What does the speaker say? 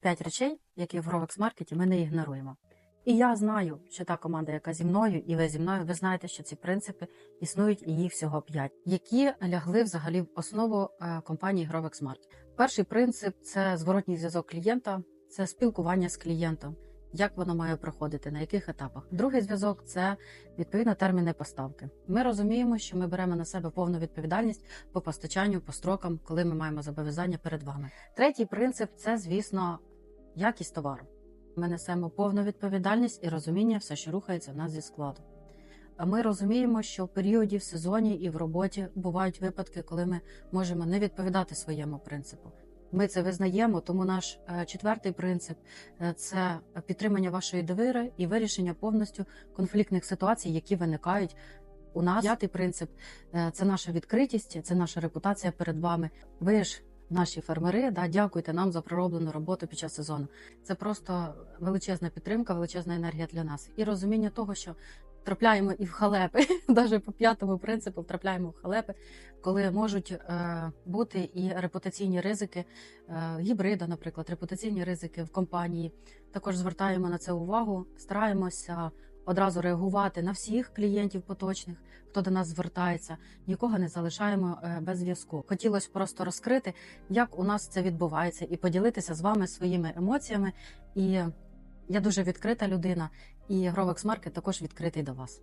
п'ять речей, які в Grovex Market ми не ігноруємо. І я знаю, що та команда, яка зі мною, і ви зі мною, ви знаєте, що ці принципи існують, і їх всього п'ять, які лягли взагалі в основу е, компанії Grovex Market. Перший принцип це зворотній зв'язок клієнта, це спілкування з клієнтом. Як воно має проходити, на яких етапах? Другий зв'язок це відповідно терміни поставки. Ми розуміємо, що ми беремо на себе повну відповідальність по постачанню, по строкам, коли ми маємо зобов'язання перед вами. Третій принцип це, звісно, якість товару. Ми несемо повну відповідальність і розуміння, все, що рухається в нас зі складу. Ми розуміємо, що в періоді в сезоні і в роботі бувають випадки, коли ми можемо не відповідати своєму принципу. Ми це визнаємо, тому наш е, четвертий принцип е, це підтримання вашої довіри і вирішення повністю конфліктних ситуацій, які виникають у нас. П'ятий принцип е, це наша відкритість, це наша репутація перед вами. Ви ж наші фермери, да, дякуйте нам за пророблену роботу під час сезону. Це просто величезна підтримка, величезна енергія для нас і розуміння того, що трапляємо і в халепи, навіть по п'ятому принципу трапляємо в халепи, коли можуть е, бути і репутаційні ризики е, гібрида, наприклад, репутаційні ризики в компанії. Також звертаємо на це увагу, стараємося одразу реагувати на всіх клієнтів поточних, хто до нас звертається, нікого не залишаємо е, без зв'язку. Хотілося просто розкрити, як у нас це відбувається, і поділитися з вами своїми емоціями. І я дуже відкрита людина, і Grovex Market також відкритий до вас.